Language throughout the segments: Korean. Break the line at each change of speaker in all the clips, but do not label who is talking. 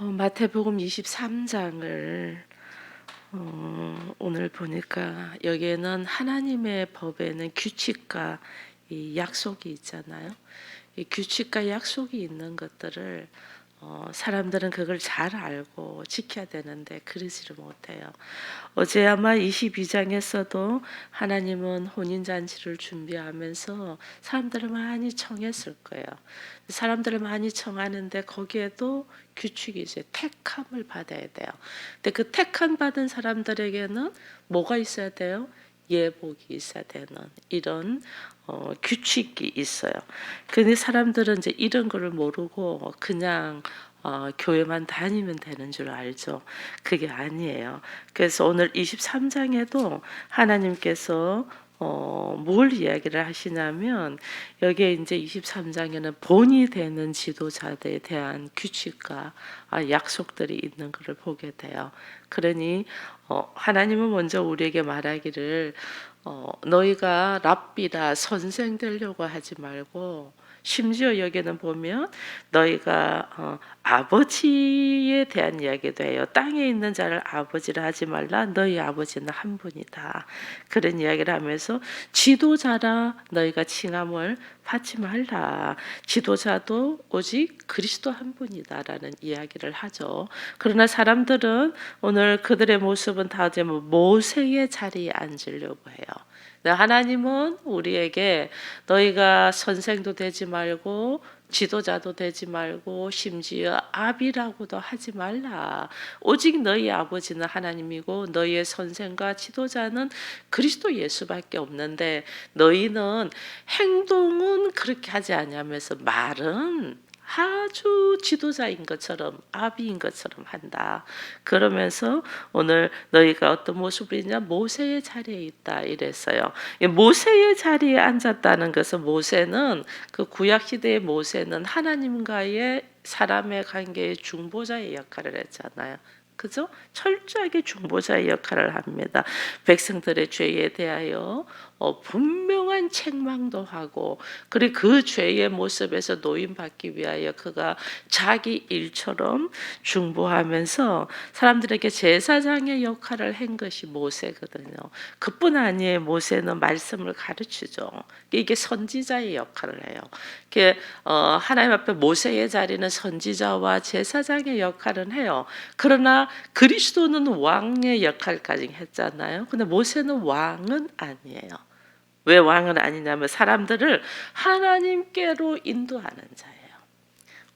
어, 마태복음 23장을 어, 오늘 보니까 여기에는 하나님의 법에는 규칙과 이 약속이 있잖아요. 이 규칙과 약속이 있는 것들을 어, 사람들은 그걸 잘 알고 지켜야 되는데 그러지를 못해요. 어제 아마 22장에서도 하나님은 혼인잔치를 준비하면서 사람들을 많이 청했을 거예요. 사람들을 많이 청하는데 거기에도 규칙이 이제 택함을 받아야 돼요. 근데 그 택함 받은 사람들에게는 뭐가 있어야 돼요? 예복이 있어야 되는 이런 어, 규칙이 있어요. 근데 사람들은 이제 이런 거를 모르고 그냥 어, 교회만 다니면 되는 줄 알죠. 그게 아니에요. 그래서 오늘 23장에도 하나님께서 어, 뭘 이야기를 하시냐면 여기에 이제 23장에는 본이 되는 지도자들에 대한 규칙과 아, 약속들이 있는 것을 보게 돼요. 그러니 어, 하나님은 먼저 우리에게 말하기를 어, 너희가 랍비라 선생 되려고 하지 말고 심지어 여기는 보면 너희가 어, 아버지에 대한 이야기도 해요. 땅에 있는 자를 아버지라 하지 말라. 너희 아버지는 한 분이다. 그런 이야기를 하면서 지도자라 너희가 칭함을 받지 말라. 지도자도 오직 그리스도 한 분이다라는 이야기를 하죠. 그러나 사람들은 오늘 그들의 모습은 다 이제 뭐 모세의 자리에 앉으려고 해요. 네, 하나님은 우리에게 너희가 선생도 되지 말고 지도자도 되지 말고 심지어 아비라고도 하지 말라. 오직 너희 아버지는 하나님이고 너희의 선생과 지도자는 그리스도 예수밖에 없는데 너희는 행동은 그렇게 하지 아니하면서 말은 아주 지도자인 것처럼 아비인 것처럼 한다. 그러면서 오늘 너희가 어떤 모습이냐 모세의 자리에 있다 이랬어요. 이 모세의 자리에 앉았다는 것은 모세는 그 구약 시대의 모세는 하나님과의 사람의 관계의 중보자의 역할을 했잖아요. 그죠? 철저하게 중보자의 역할을 합니다. 백성들의 죄에 대하여 어, 분명한 책망도 하고 그리고 그 죄의 모습에서 노인받기 위하여 그가 자기 일처럼 중보하면서 사람들에게 제사장의 역할을 한 것이 모세거든요. 그뿐 아니에요. 모세는 말씀을 가르치죠. 이게 선지자의 역할을 해요. 이게 어, 하나님 앞에 모세의 자리는 선지자와 제사장의 역할은 해요. 그러나 그리스도는 왕의 역할까지 했잖아요. 근데 모세는 왕은 아니에요. 왜 왕은 아니냐면 사람들을 하나님께로 인도하는 자예요.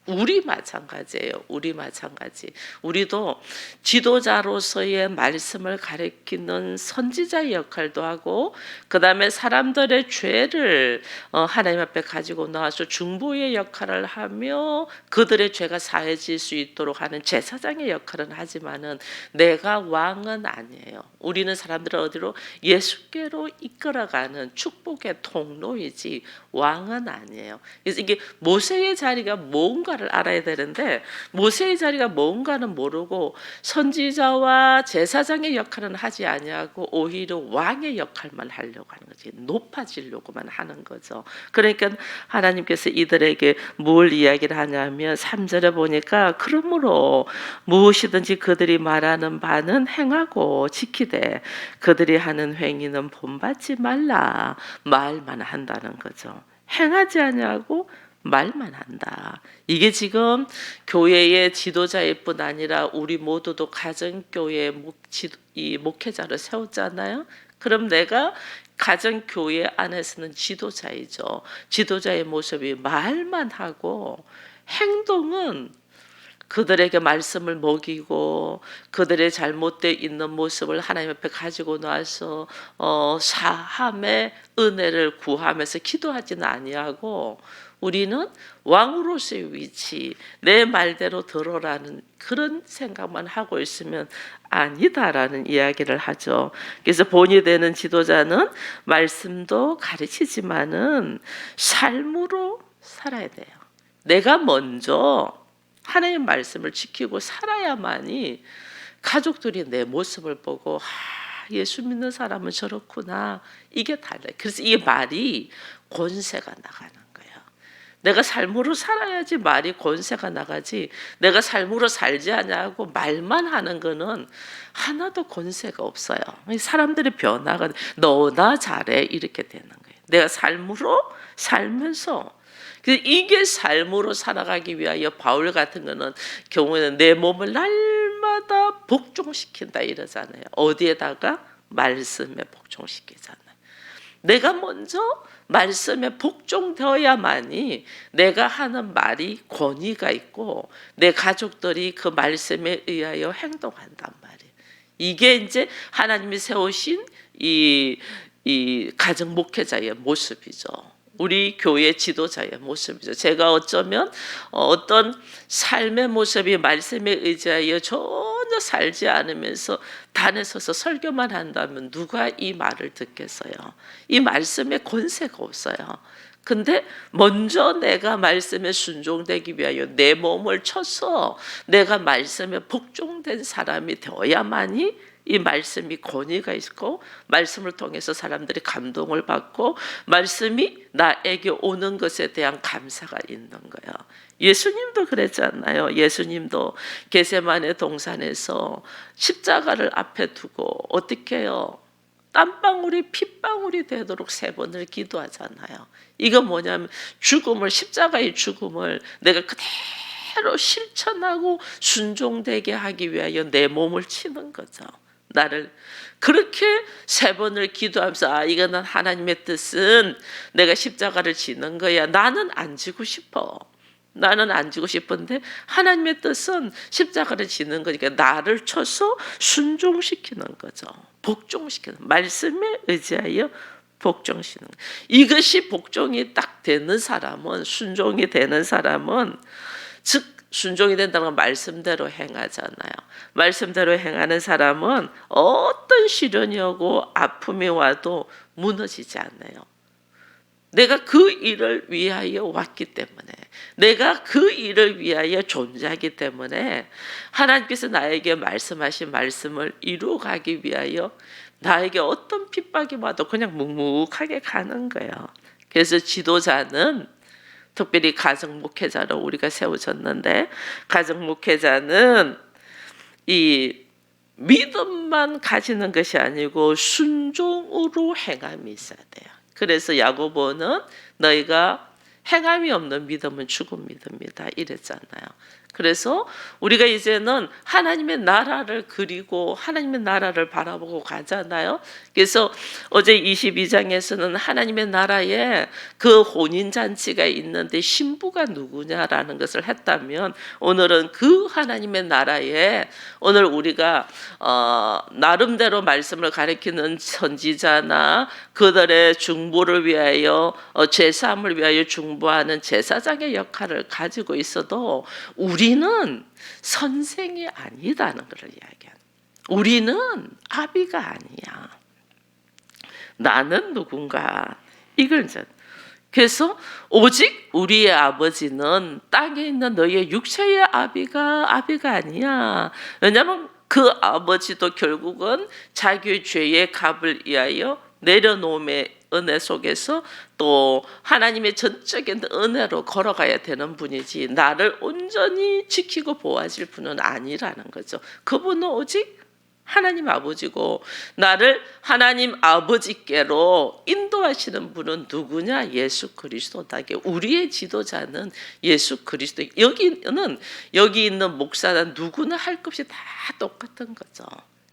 우리 마찬가지예요. 우리 마찬가지. 우리도 지도자로서의 말씀을 가리키는 선지자의 역할도 하고 그다음에 사람들의 죄를 어, 하나님 앞에 가지고 나와서 중보의 역할을 하며 그들의 죄가 사해질 수 있도록 하는 제사장의 역할은 하지만은 내가 왕은 아니에요. 우리는 사람들을 어디로 예수께로 이끌어가는 축복의 통로이지 왕은 아니에요. 그래서 이게 모세의 자리가 뭔가 를 알아야 되는데 모세의 자리가 뭔가는 모르고 선지자와 제사장의 역할은 하지 아니하고 오히려 왕의 역할만 하려고 하는 거지 높아지려고만 하는 거죠. 그러니까 하나님께서 이들에게 뭘 이야기를 하냐면 3절에 보니까 그러므로 무엇이든지 그들이 말하는 바는 행하고 지키되 그들이 하는 행위는 본받지 말라 말만 한다는 거죠. 행하지 아니하고 말만 한다. 이게 지금 교회의 지도자일 뿐 아니라 우리 모두도 가정교회 목, 지도, 이 목회자를 세웠잖아요. 그럼 내가 가정교회 안에서는 지도자이죠. 지도자의 모습이 말만 하고 행동은 그들에게 말씀을 먹이고 그들의 잘못되어 있는 모습을 하나님 앞에 가지고 나와서 어, 사함의 은혜를 구하면서 기도하지는 아니하고 우리는 왕으로서의 위치, 내 말대로 들어라는 그런 생각만 하고 있으면 아니다라는 이야기를 하죠. 그래서 본이 되는 지도자는 말씀도 가르치지만은 삶으로 살아야 돼요. 내가 먼저 하나님 말씀을 지키고 살아야만이 가족들이 내 모습을 보고 아, 예수 믿는 사람은 저렇구나 이게 달라요. 그래서 이 말이 권세가 나가는. 내가 삶으로 살아야지 말이 권세가 나가지 내가 삶으로 살지 않냐고 말만 하는 거는 하나도 권세가 없어요. 사람들의 변화가 너나 잘해 이렇게 되는 거예요. 내가 삶으로 살면서 그 이게 삶으로 살아가기 위하여 바울 같은 거는 경우에는 내 몸을 날마다 복종시킨다 이러잖아요. 어디에다가 말씀에 복종시키잖아요. 내가 먼저 말씀에 복종되어야만이 내가 하는 말이 권위가 있고 내 가족들이 그 말씀에 의하여 행동한단 말이에요. 이게 이제 하나님이 세우신 이, 이 가정 목회자의 모습이죠. 우리 교회 지도자의 모습이죠. 제가 어쩌면 어떤 삶의 모습이 말씀에 의지하여 전혀 살지 않으면서 단에 서서 설교만 한다면 누가 이 말을 듣겠어요? 이 말씀에 권세가 없어요. 근데 먼저 내가 말씀에 순종되기 위하여 내 몸을 쳐서 내가 말씀에 복종된 사람이 되어야만이 이 말씀이 권위가 있고 말씀을 통해서 사람들이 감동을 받고 말씀이 나에게 오는 것에 대한 감사가 있는 거예요. 예수님도 그랬잖아요. 예수님도 게세만의 동산에서 십자가를 앞에 두고 어떻게 해요? 땀방울이 핏방울이 되도록 세 번을 기도하잖아요. 이거 뭐냐면 죽음을 십자가의 죽음을 내가 그대로 실천하고 순종되게 하기 위하여 내 몸을 치는 거죠. 나를 그렇게 세 번을 기도하면서 아 이거는 하나님의 뜻은 내가 십자가를 지는 거야. 나는 안 지고 싶어. 나는 안 지고 싶은데 하나님의 뜻은 십자가를 지는 거니까 나를 쳐서 순종시키는 거죠. 복종시키는 말씀에 의지하여 복종시는 이것이 복종이 딱 되는 사람은 순종이 되는 사람은 즉 순종이 된다는 건 말씀대로 행하잖아요. 말씀대로 행하는 사람은 어떤 시련이 오고 아픔이 와도 무너지지 않아요. 내가 그 일을 위하여 왔기 때문에 내가 그 일을 위하여 존재하기 때문에 하나님께서 나에게 말씀하신 말씀을 이루어가기 위하여 나에게 어떤 핍박이 와도 그냥 묵묵하게 가는 거예요. 그래서 지도자는 특별히 가정 목회자로 우리가 세워졌는데 가정 목회자는 이 믿음만 가지는 것이 아니고 순종으로 행함이 있어야 돼요. 그래서 야고보는 너희가 행함이 없는 믿음은 죽은 믿음이다 이랬잖아요. 그래서 우리가 이제는 하나님의 나라를 그리고 하나님의 나라를 바라보고 가잖아요. 그래서 어제 22장에서는 하나님의 나라에 그 혼인 잔치가 있는데 신부가 누구냐라는 것을 했다면 오늘은 그 하나님의 나라에 오늘 우리가 어, 나름대로 말씀을 가리키는 선지자나 그들의 중보를 위하여 어, 제사함을 위하여 중보하는 제사장의 역할을 가지고 있어도 우리 는 선생이 아니다는 것을 이야기하는. 우리는 아비가 아니야. 나는 누군가 이걸 이제 그래서 오직 우리의 아버지는 땅에 있는 너희의 육체의 아비가 아비가 아니야. 왜냐하면 그 아버지도 결국은 자기의 죄의 값을 위하여 내려놓음의 은혜 속에서 또 하나님의 전적인 은혜로 걸어가야 되는 분이지 나를 온전히 지키고 보호하실 분은 아니라는 거죠. 그분은 오직 하나님 아버지고 나를 하나님 아버지께로 인도하시는 분은 누구냐? 예수 그리스도다게 우리의 지도자는 예수 그리스도. 여기는 여기 있는 목사는 누구나 할 것이 다 똑같은 거죠.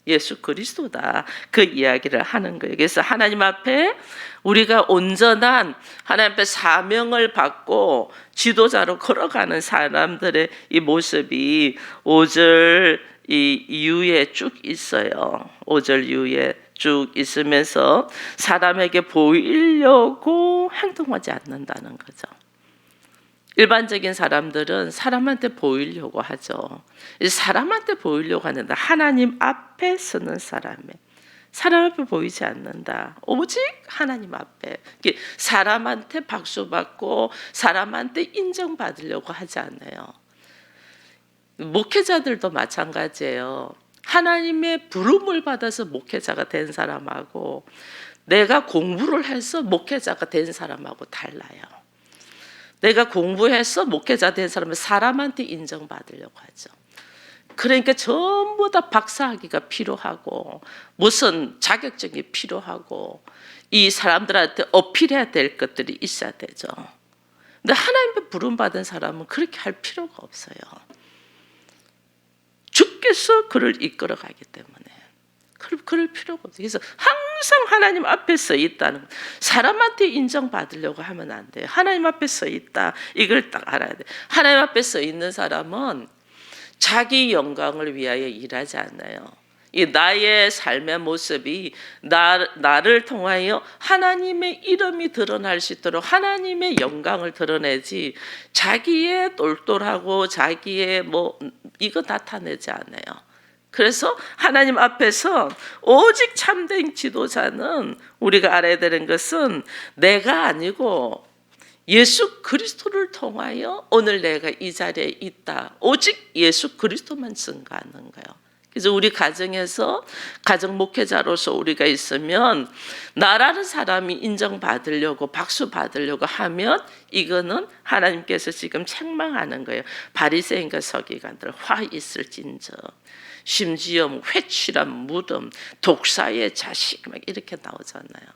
예수 그리스도다. 그 이야기를 하는 거예요. 그래서 하나님 앞에 우리가 온전한 하나님 앞에 사명을 받고 지도자로 걸어가는 사람들의 이 모습이 5절 이 이후에 쭉 있어요. 5절 이후에 쭉 있으면서 사람에게 보이려고 행동하지 않는다는 거죠. 일반적인 사람들은 사람한테 보이려고 하죠. 사람한테 보이려고 하는데 하나님 앞에 서는 사람에 사람 앞에 보이지 않는다. 오직 하나님 앞에 사람한테 박수 받고 사람한테 인정받으려고 하지 않아요. 목회자들도 마찬가지예요. 하나님의 부름을 받아서 목회자가 된 사람하고 내가 공부를 해서 목회자가 된 사람하고 달라요. 내가 공부해서 목회자 된 사람은 사람한테 인정받으려고 하죠. 그러니까 전부 다 박사학위가 필요하고 무슨 자격증이 필요하고 이 사람들한테 어필해야 될 것들이 있어야 되죠. 근데 하나님의 부름 받은 사람은 그렇게 할 필요가 없어요. 주께서 그를 이끌어 가기 때문에 그럴, 그럴 필요가 없어요. 그래서 항상 하나님 앞에 서 있다는 거. 사람한테 인정받으려고 하면 안 돼요. 하나님 앞에 서 있다. 이걸 딱 알아야 돼. 하나님 앞에 서 있는 사람은 자기 영광을 위하여 일하지 않아요. 이 나의 삶의 모습이 나, 나를 통하여 하나님의 이름이 드러날 수 있도록 하나님의 영광을 드러내지 자기의 똘똘하고 자기의 뭐 이거 나타내지 않아요. 그래서 하나님 앞에서 오직 참된 지도자는 우리가 알아야 되는 것은 내가 아니고 예수 그리스도를 통하여 오늘 내가 이 자리에 있다. 오직 예수 그리스도만 증거하는 거예요. 그래서 우리 가정에서 가정 목회자로서 우리가 있으면 나라는 사람이 인정받으려고 박수 받으려고 하면 이거는 하나님께서 지금 책망하는 거예요. 바리새인과 서기관들 화 있을진저 심지어 뭐 회칠한 무덤 독사의 자식 막 이렇게 나오잖아요.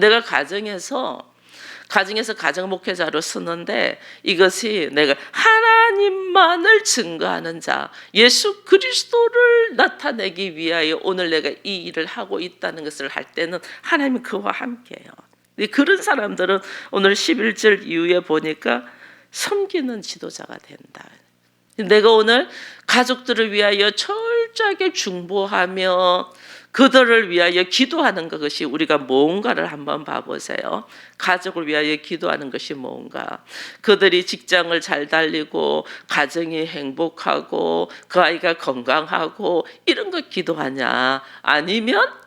내가 가정에서 가정에서 가정 목회자로 쓰는데 이것이 내가 하나님만을 증거하는 자, 예수 그리스도를 나타내기 위하여 오늘 내가 이 일을 하고 있다는 것을 할 때는 하나님이 그와 함께해요. 근데 그런 사람들은 오늘 11절 이후에 보니까 섬기는 지도자가 된다. 내가 오늘 가족들을 위하여 철저하게 중보하며 그들을 위하여 기도하는 것이 우리가 뭔가를 한번 봐보세요. 가족을 위하여 기도하는 것이 뭔가. 그들이 직장을 잘 달리고 가정이 행복하고 그 아이가 건강하고 이런 거 기도하냐? 아니면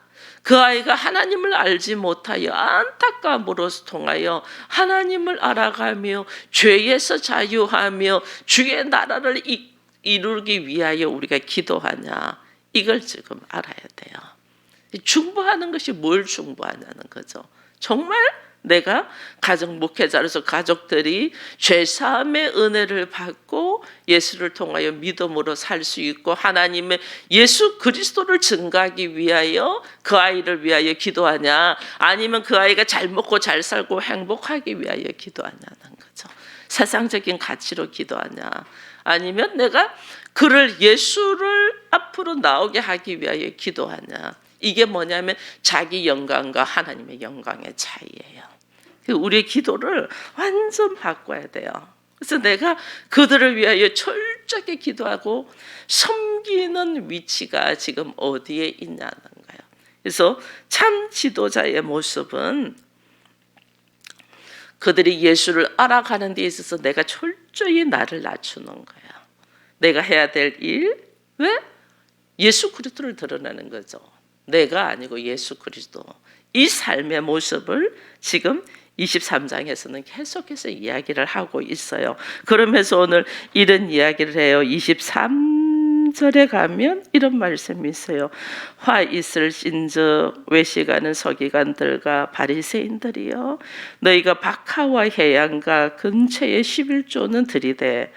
그 아이가 하나님을 알지 못하여 안타까움으로 통하여 하나님을 알아가며 죄에서 자유하며 주의 나라를 이- 이루기 위하여 우리가 기도하냐? 이걸 지금 알아야 돼요. 중보하는 것이 뭘 중보하냐는 거죠. 정말 내가 가정 목회자로서 가족들이 죄 사함의 은혜를 받고 예수를 통하여 믿음으로 살 수 있고 하나님의 예수 그리스도를 증가하기 위하여 그 아이를 위하여 기도하냐? 아니면 그 아이가 잘 먹고 잘 살고 행복하기 위하여 기도하냐는 거죠. 세상적인 가치로 기도하냐? 아니면 내가 그를 예수를 앞으로 나오게 하기 위하여 기도하냐 이게 뭐냐면 자기 영광과 하나님의 영광의 차이예요. 그 우리의 기도를 완전 바꿔야 돼요. 그래서 내가 그들을 위하여 철저하게 기도하고 섬기는 위치가 지금 어디에 있냐는 거예요. 그래서 참 지도자의 모습은 그들이 예수를 알아가는 데 있어서 내가 철저히 나를 낮추는 거야. 내가 해야 될 일, 왜? 예수 그리스도를 드러내는 거죠. 내가 아니고 예수 그리스도. 이 삶의 모습을 지금 23장에서는 계속해서 이야기를 하고 있어요. 그러면서 오늘 이런 이야기를 해요. 23 절에 가면 이런 말씀이 있어요. 화 있을진저 외식하는 서기관들과 바리새인들이여 너희가 박하와 해양과 근처의 11조는 들이되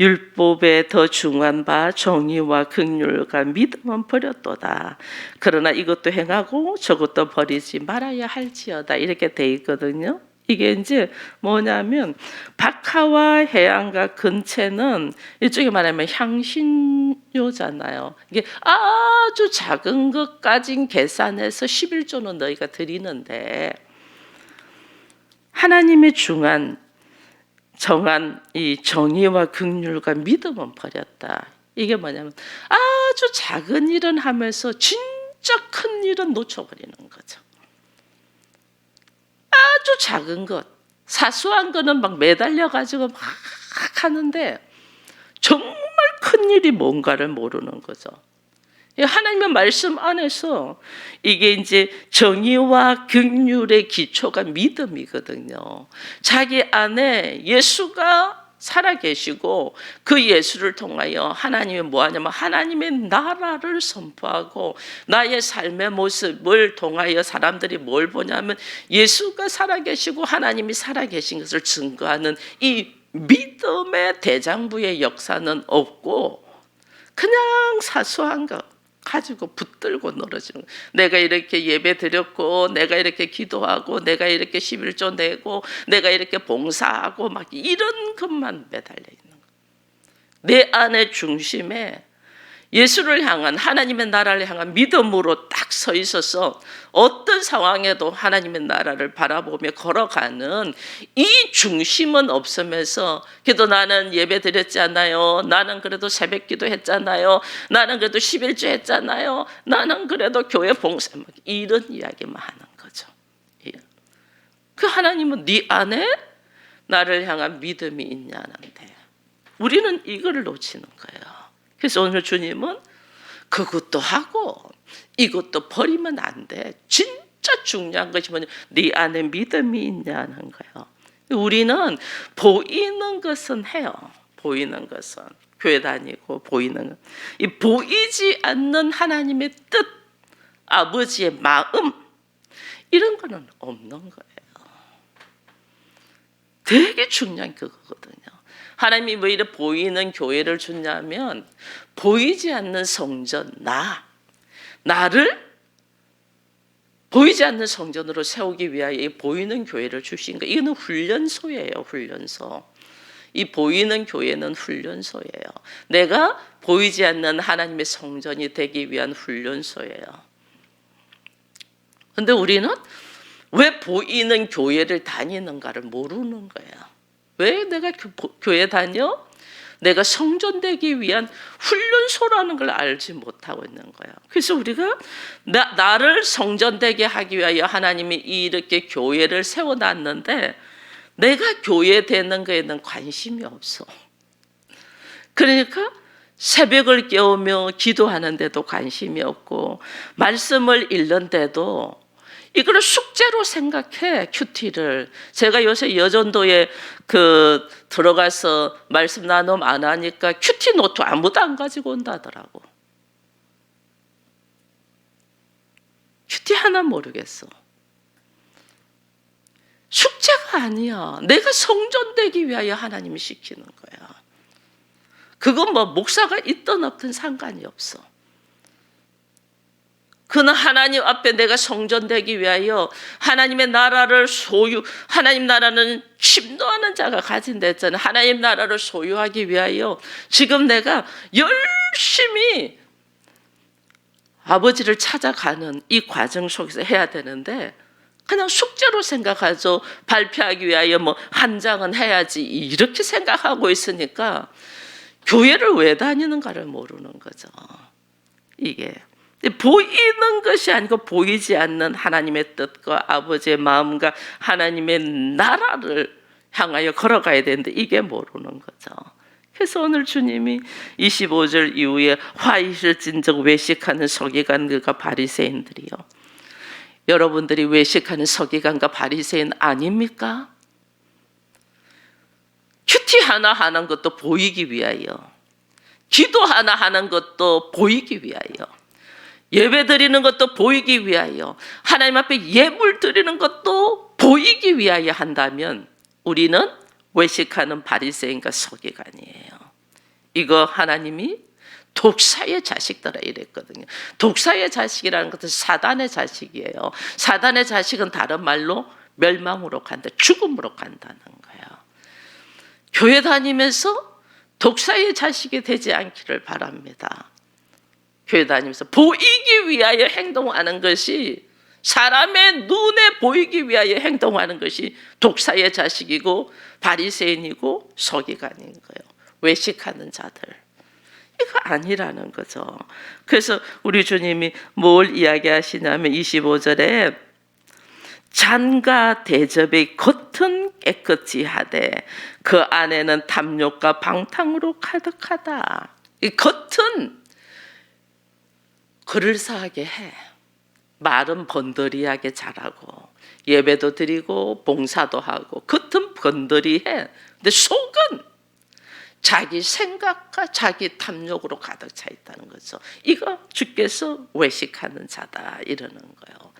율법에 더 중한 바 정의와 극률과 믿음은 버렸도다. 그러나 이것도 행하고 저것도 버리지 말아야 할지어다. 이렇게 돼 있거든요. 이게 이제 뭐냐면 박하와 해안과 근체는 일종의 말하면 향신료잖아요. 이게 아주 작은 것까진 계산해서 11조는 너희가 드리는데 하나님의 중한 정한 이 정의와 극률과 믿음은 버렸다. 이게 뭐냐면 아주 작은 일은 하면서 진짜 큰 일은 놓쳐버리는 거죠. 아주 작은 것, 사소한 거는 막 매달려 가지고 막 하는데 정말 큰 일이 뭔가를 모르는 거죠. 이 하나님의 말씀 안에서 이게 이제 정의와 긍휼의 기초가 믿음이거든요. 자기 안에 예수가 살아계시고 그 예수를 통하여 하나님이 뭐하냐면 하나님의 나라를 선포하고 나의 삶의 모습을 통하여 사람들이 뭘 보냐면 예수가 살아계시고 하나님이 살아계신 것을 증거하는 이 믿음의 대장부의 역사는 없고 그냥 사소한 것 가지고 붙들고 늘어지는. 내가 이렇게 예배 드렸고 내가 이렇게 기도하고 내가 이렇게 11조 내고 내가 이렇게 봉사하고 막 이런 것만 매달려 있는 거예요. 내 안의 중심에 예수를 향한 하나님의 나라를 향한 믿음으로 딱 서 있어서 어떤 상황에도 하나님의 나라를 바라보며 걸어가는 이 중심은 없으면서 그래도 나는 예배 드렸지 않나요? 나는 그래도 새벽 기도 했잖아요. 나는 그래도 11조 했잖아요. 나는 그래도 교회 봉사 막 이런 이야기만 하는 거죠. 예. 그 하나님은 네 안에 나를 향한 믿음이 있냐는데 우리는 이거를 놓치는 거예요. 그래서 오늘 주님은 그것도 하고 이것도 버리면 안 돼. 진짜 중요한 것이 뭐냐? 네 안에 믿음이 있냐는 거예요. 우리는 보이는 것은 해요. 보이는 것은 교회 다니고 보이는 것. 이 보이지 않는 하나님의 뜻, 아버지의 마음 이런 거는 없는 거예요. 되게 중요한 그거거든요. 하나님이 왜 이렇게 보이는 교회를 주냐면 보이지 않는 성전 나 나를 보이지 않는 성전으로 세우기 위하여 이 보이는 교회를 주신 거. 이거는 훈련소예요, 훈련소. 이 보이는 교회는 훈련소예요. 내가 보이지 않는 하나님의 성전이 되기 위한 훈련소예요. 근데 우리는 왜 보이는 교회를 다니는가를 모르는 거예요. 왜 내가 교- 교회 다녀? 내가 성전되기 위한 훈련소라는 걸 알지 못하고 있는 거예요. 그래서 우리가 나, 나를 성전되게 하기 위하여 하나님이 이렇게 교회를 세워놨는데 내가 교회 되는 거에는 관심이 없어. 그러니까 새벽을 깨우며 기도하는데도 관심이 없고 말씀을 읽는데도 이거를 숙제로 생각해 큐티를. 제가 요새 여전도에 그 들어가서 말씀 나눔 안 하니까 큐티 노트 아무도 안 가지고 온다더라고. 큐티 하나 모르겠어. 숙제가 아니야. 내가 성전되기 위하여 하나님이 시키는 거야. 그건 뭐 목사가 있든 없든 상관이 없어 그는 하나님 앞에 내가 성전되기 위하여 하나님의 나라를 소유 하나님 나라는 침노하는 자가 가진댔잖아요. 하나님 나라를 소유하기 위하여 지금 내가 열심히 아버지를 찾아가는 이 과정 속에서 해야 되는데 그냥 숙제로 생각하죠. 발표하기 위하여 뭐 한 장은 해야지 이렇게 생각하고 있으니까 교회를 왜 다니는가를 모르는 거죠. 이게 보이는 것이 아니고 보이지 않는 하나님의 뜻과 아버지의 마음과 하나님의 나라를 향하여 걸어가야 되는데 이게 모르는 거죠. 그래서 오늘 주님이 25절 이후에 화이실 진적 외식하는 서기관들과 바리새인들이요. 여러분들이 외식하는 서기관과 바리새인 아닙니까? 큐티 하나 하는 것도 보이기 위하여, 기도 하나 하는 것도 보이기 위하여, 예배 드리는 것도 보이기 위하여, 하나님 앞에 예물 드리는 것도 보이기 위하여 한다면 우리는 외식하는 바리새인과 서기관이에요. 이거 하나님이 독사의 자식들아 이랬거든요. 독사의 자식이라는 것은 사단의 자식이에요. 사단의 자식은 다른 말로 멸망으로 간다, 죽음으로 간다는 거예요. 교회 다니면서 독사의 자식이 되지 않기를 바랍니다. 교회 다니면서 보이기 위하여 행동하는 것이 사람의 눈에 보이기 위하여 행동하는 것이 독사의 자식이고 바리새인이고 서기관인 거예요. 외식하는 자들. 이거 아니라는 거죠. 그래서 우리 주님이 뭘 이야기하시냐면 25절에 잔과 대접의 겉은 깨끗이 하되 그 안에는 탐욕과 방탕으로 가득하다. 이 겉은 그럴싸하게 해. 말은 번더리하게 잘하고 예배도 드리고 봉사도 하고 겉은 번더리해. 근데 속은 자기 생각과 자기 탐욕으로 가득 차 있다는 거죠. 이거 주께서 외식하는 자다 이러는 거예요.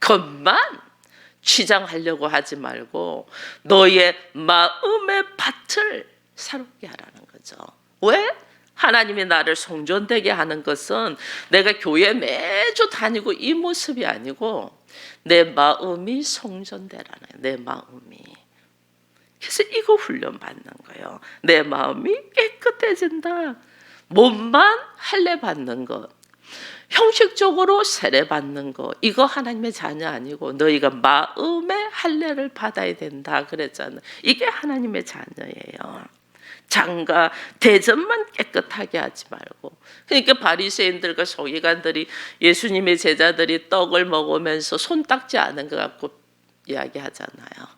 겉만 치장하려고 하지 말고 너의 마음의 밭을 사롭게 하라는 거죠. 왜? 하나님이 나를 성전되게 하는 것은 내가 교회 매주 다니고 이 모습이 아니고 내 마음이 성전되라는. 내 마음이. 그래서 이거 훈련 받는 거예요. 내 마음이 깨끗해진다. 몸만 할례 받는 것. 형식적으로 세례 받는 거 이거 하나님의 자녀 아니고 너희가 마음의 할례를 받아야 된다 그랬잖아. 이게 하나님의 자녀예요. 장가 대접만 깨끗하게 하지 말고 그러니까 바리새인들과 서기관들이 예수님의 제자들이 떡을 먹으면서 손 닦지 않은 것 같고 이야기하잖아요.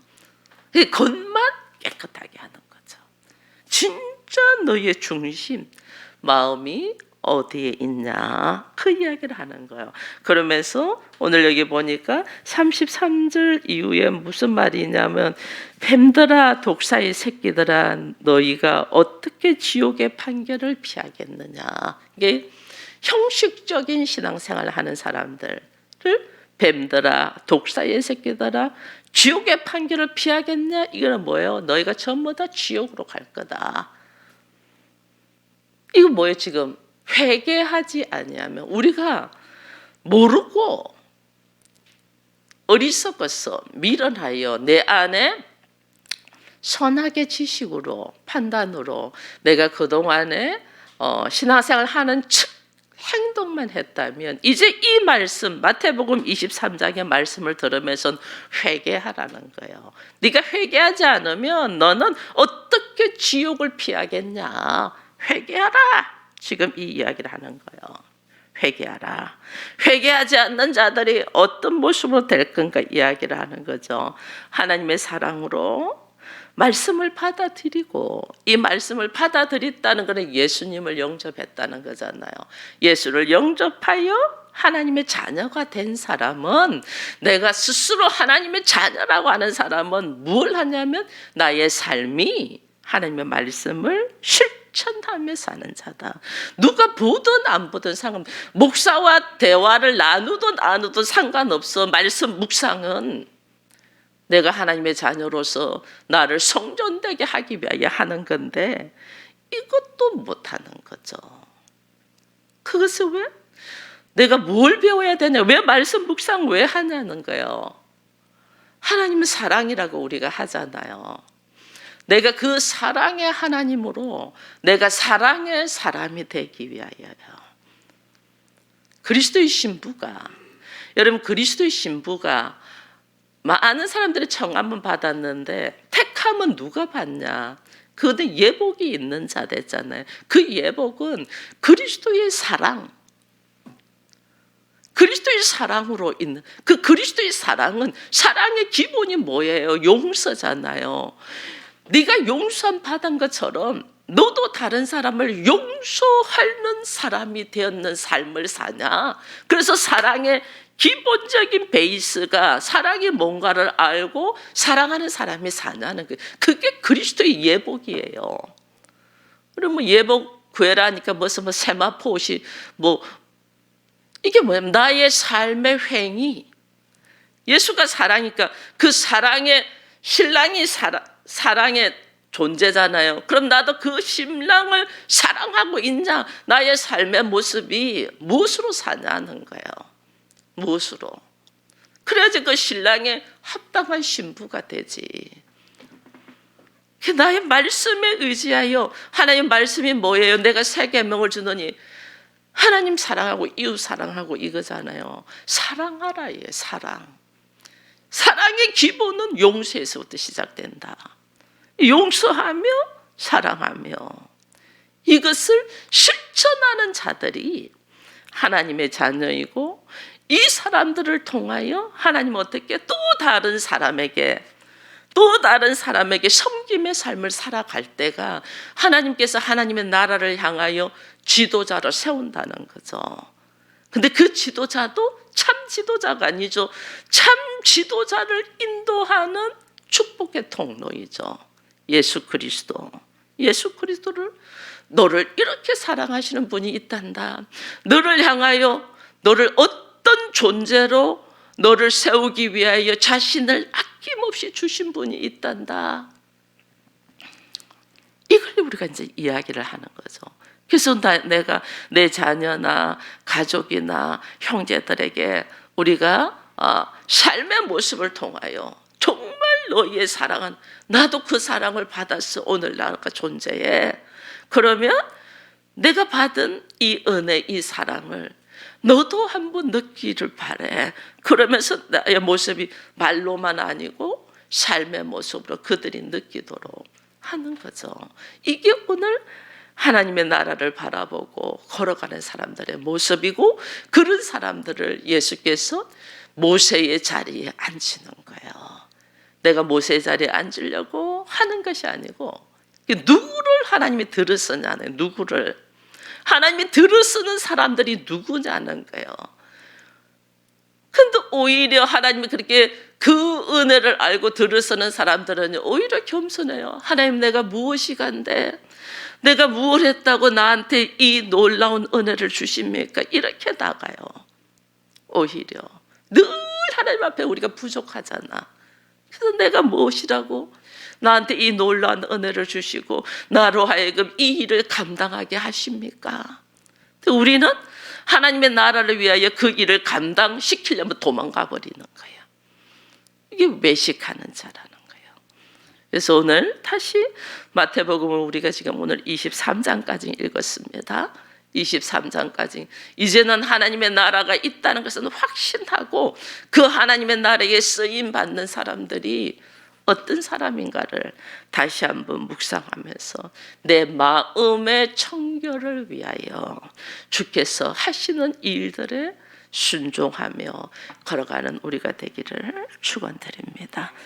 그 겉만 깨끗하게 하는 거죠. 진짜 너의 중심 마음이 어디에 있냐 그 이야기를 하는 거예요. 그러면서 오늘 여기 보니까 33절 이후에 무슨 말이냐면 뱀들아 독사의 새끼들아 너희가 어떻게 지옥의 판결을 피하겠느냐 이게 형식적인 신앙생활을 하는 사람들을 뱀들아 독사의 새끼들아 지옥의 판결을 피하겠냐 이거는 뭐예요? 너희가 전부 다 지옥으로 갈 거다. 이거 뭐예요 지금 회개하지 아니하면 우리가 모르고 어리석어서 미련하여 내 안에 선하게 지식으로 판단으로 내가 그동안에 어, 신앙생활 하는 척 행동만 했다면 이제 이 말씀 마태복음 23장의 말씀을 들으면서 회개하라는 거예요. 네가 회개하지 않으면 너는 어떻게 지옥을 피하겠냐? 회개하라. 지금 이 이야기를 하는 거예요. 회개하라. 회개하지 않는 자들이 어떤 모습으로 될 건가 이야기를 하는 거죠. 하나님의 사랑으로 말씀을 받아들이고 이 말씀을 받아들였다는 것은 예수님을 영접했다는 거잖아요. 예수를 영접하여 하나님의 자녀가 된 사람은 내가 스스로 하나님의 자녀라고 하는 사람은 뭘 하냐면 나의 삶이 하나님의 말씀을 실 천하며 사는 자다. 누가 보든 안 보든 상관 목사와 대화를 나누든 안 나누든 상관없어. 말씀 묵상은 내가 하나님의 자녀로서 나를 성전되게 하기 위하여 하는 건데 이것도 못하는 거죠. 그것을 왜? 내가 뭘 배워야 되냐? 왜 말씀 묵상 왜 하냐는 거예요. 하나님은 사랑이라고 우리가 하잖아요. 내가 그 사랑의 하나님으로 내가 사랑의 사람이 되기 위하여요. 그리스도의 신부가 여러분 그리스도의 신부가 많은 사람들이 청함은 받았는데 택함은 누가 받냐? 그데 예복이 있는 자 됐잖아요. 그 예복은 그리스도의 사랑. 그리스도의 사랑으로 있는 그 그리스도의 사랑은 사랑의 기본이 뭐예요? 용서잖아요. 네가 용서함 받은 것처럼 너도 다른 사람을 용서하는 사람이 되었는 삶을 사냐? 그래서 사랑의 기본적인 베이스가 사랑이 뭔가를 알고 사랑하는 사람이 사냐는 그 그게 그리스도의 예복이에요. 그러면 뭐 예복 구해라니까 무슨 뭐 세마포 옷이 뭐 이게 뭐냐면 나의 삶의 행위 예수가 사랑이니까 그 사랑의 신랑이 사랑, 사랑의 존재잖아요. 그럼 나도 그 신랑을 사랑하고 있냐? 나의 삶의 모습이 무엇으로 사냐는 거예요. 무엇으로? 그래야지 그 신랑에 합당한 신부가 되지. 그 나의 말씀에 의지하여 하나님 말씀이 뭐예요? 내가 세 계명을 주더니 하나님 사랑하고 이웃 사랑하고 이거잖아요. 사랑하라 예, 사랑. 사랑의 기본은 용서에서부터 시작된다. 용서하며 사랑하며 이것을 실천하는 자들이 하나님의 자녀이고 이 사람들을 통하여 하나님 어떻게 또 다른 사람에게 또 다른 사람에게 섬김의 삶을 살아갈 때가 하나님께서 하나님의 나라를 향하여 지도자를 세운다는 거죠. 근데 그 지도자도 참 지도자가 아니죠. 참 지도자를 인도하는 축복의 통로이죠. 예수 그리스도. 예수 그리스도를 너를 이렇게 사랑하시는 분이 있단다. 너를 향하여 너를 어떤 존재로 너를 세우기 위하여 자신을 아낌없이 주신 분이 있단다. 이걸 우리가 이제 이야기를 하는 거죠. 그래서 나, 내가 내 자녀나 가족이나 형제들에게 우리가 어, 삶의 모습을 통하여 너희의 사랑은 나도 그 사랑을 받았어 오늘 나가 존재해. 그러면 내가 받은 이 은혜, 이 사랑을 너도 한번 느끼를 바래. 그러면서 나의 모습이 말로만 아니고 삶의 모습으로 그들이 느끼도록 하는 거죠. 이게 오늘 하나님의 나라를 바라보고 걸어가는 사람들의 모습이고 그런 사람들을 예수께서 모세의 자리에 앉히는 거예요. 내가 모세의 자리에 앉으려고 하는 것이 아니고 누구를 하나님이 들으쓰냐는 누구를 하나님이 들으쓰는 사람들이 누구냐는 거예요. 근데 오히려 하나님이 그렇게 그 은혜를 알고 들으쓰는 사람들은 오히려 겸손해요. 하나님 내가 무엇이 간데 내가 무엇 했다고 나한테 이 놀라운 은혜를 주십니까? 이렇게 나가요. 오히려 늘 하나님 앞에 우리가 부족하잖아. 그래서 내가 무엇이라고 나한테 이 놀라운 은혜를 주시고 나로 하여금 이 일을 감당하게 하십니까? 우리는 하나님의 나라를 위하여 그 일을 감당시키려면 도망가 버리는 거예요. 이게 외식하는 자라는 거예요. 그래서 오늘 다시 마태복음을 우리가 지금 오늘 23장까지 읽었습니다. 23장까지 이제는 하나님의 나라가 있다는 것은 확신하고 그 하나님의 나라에 쓰임 받는 사람들이 어떤 사람인가를 다시 한번 묵상하면서 내 마음의 청결을 위하여 주께서 하시는 일들에 순종하며 걸어가는 우리가 되기를 축원드립니다.